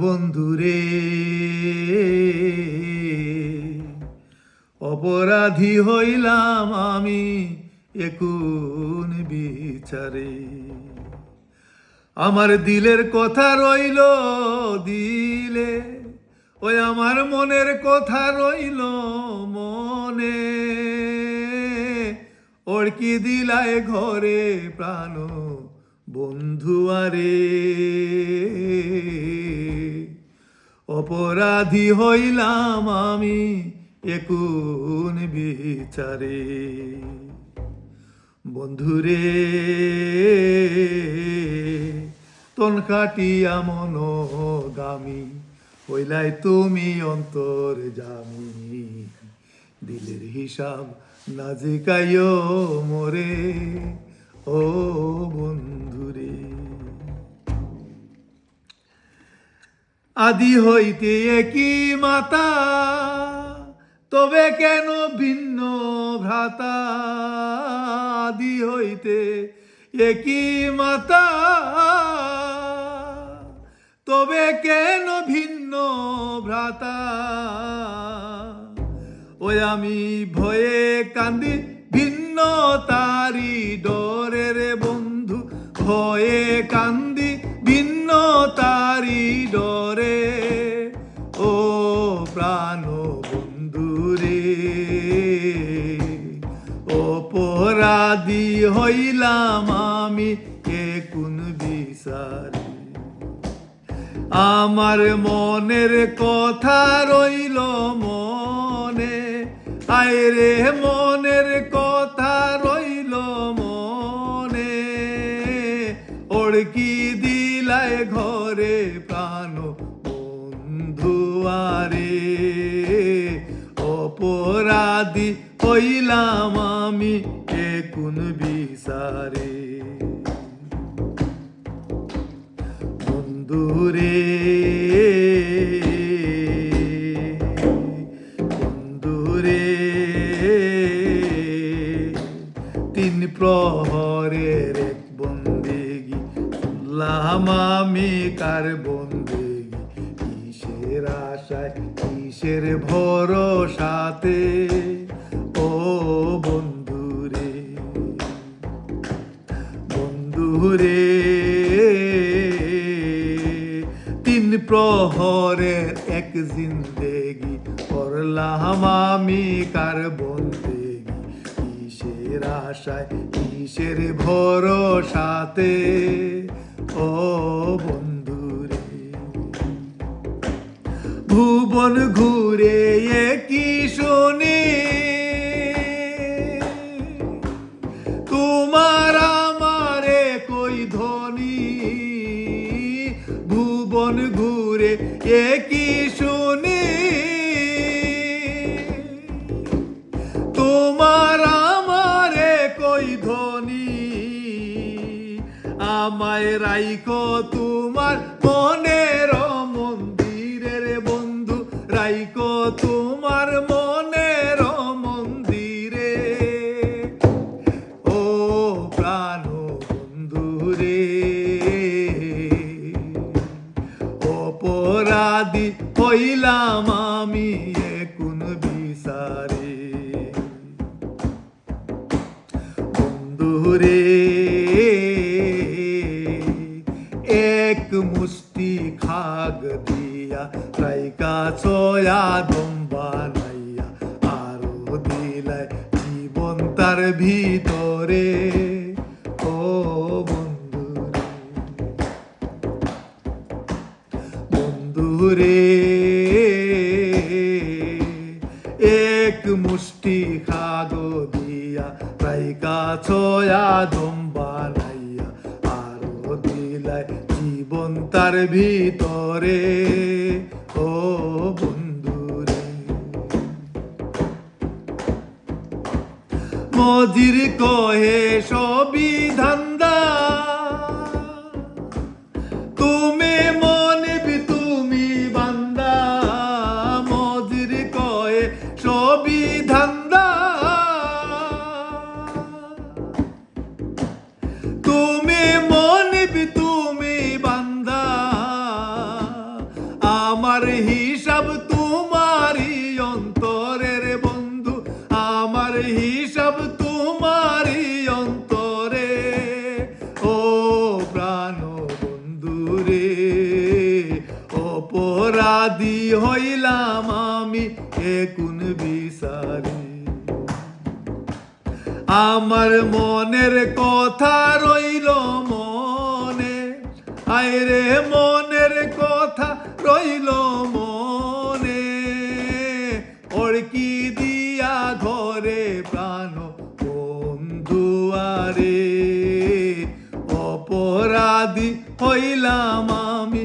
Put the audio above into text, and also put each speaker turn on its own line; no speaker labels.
বন্ধুরে, অপরাধী হইলাম আমি একুন বিচারে। আমার দিলের কথা রইল দিলে, ওই আমার মনের কথা রইল মনে। ওড়কি দিলায় ঘরে প্রাণ বন্ধু আরে, অপরাধী হইলাম আমি একুন বিচারে। বন্ধুরে তন কাটিয়া মনোগামী হইলাই তুমি অন্তর জামি। দিলের হিসাব না জিকাইও মোরে। ও বন্ধুরে, আদি হইতে একই মাতা, তবে কেন ভিন্ন ভ্রাতা? আদি হইতে একই মাতা, তবে কেন ভিন্ন ভ্রাতা? ওই আমি ভয়ে কান্দি ভিন্ন তারি ডরে ভয়ে কান্দি ভিন্ন তারি ডরে। ও প্রাণ বন্ধু রে, অপরাধী হইলাম আমি কে কোন বিচারে? আমার মনের কথা রইল মনে আয় রে মনের কথা রইল ওড়কি দিলায় ঘরে প্রাণ বন্ধুয়ারে অপরাধী হইলাম আমি কোন বিচারে। বন্ধুরে এক বন্দেগি আমি কার বন্দেগি কিসের আশায়, কিসের ভরসাতে? ও বন্ধুরে বন্ধুরে, তিন প্রহরের এক জিন্দেগি করলাম আমি কার বন্দেগি কিসের আশায়, কিসের ভরসাতে? ও বন্ধুরে ভুবন ঘুরে কি শুনি? তোমার আমারে কই ধনী? ভুবন ঘুরে কি আমায় রাইকো তোমার মনের মন্দিরের বন্ধু। রাইকো তোমার মনের মন্দিরে। ও প্রাণ বন্ধুরে অপরাধী হইলাম আমি কোন বিচারে। বন্ধুরে এক দিয়া রাইকা ছয়া দম বানাইয়া আরও দিলাই জীবন তার ভিতরে। ও বন্ধুরে বন্ধুরে এক মুষ্টি খাগো দিয়া রাইকা ছয়া দম বানাইয়া আরও দিলাই জীবন তার ভিতরে। মজির কহে সবিধান তুমি হিসাব তোমারই অন্তরে। ও প্রাণ বন্ধু রে অপরাধী হইলাম আমি একুন বিচারি। আমার মনের কথা রইল মনে আইরে মনের কথা বাদী হইলাম আমি।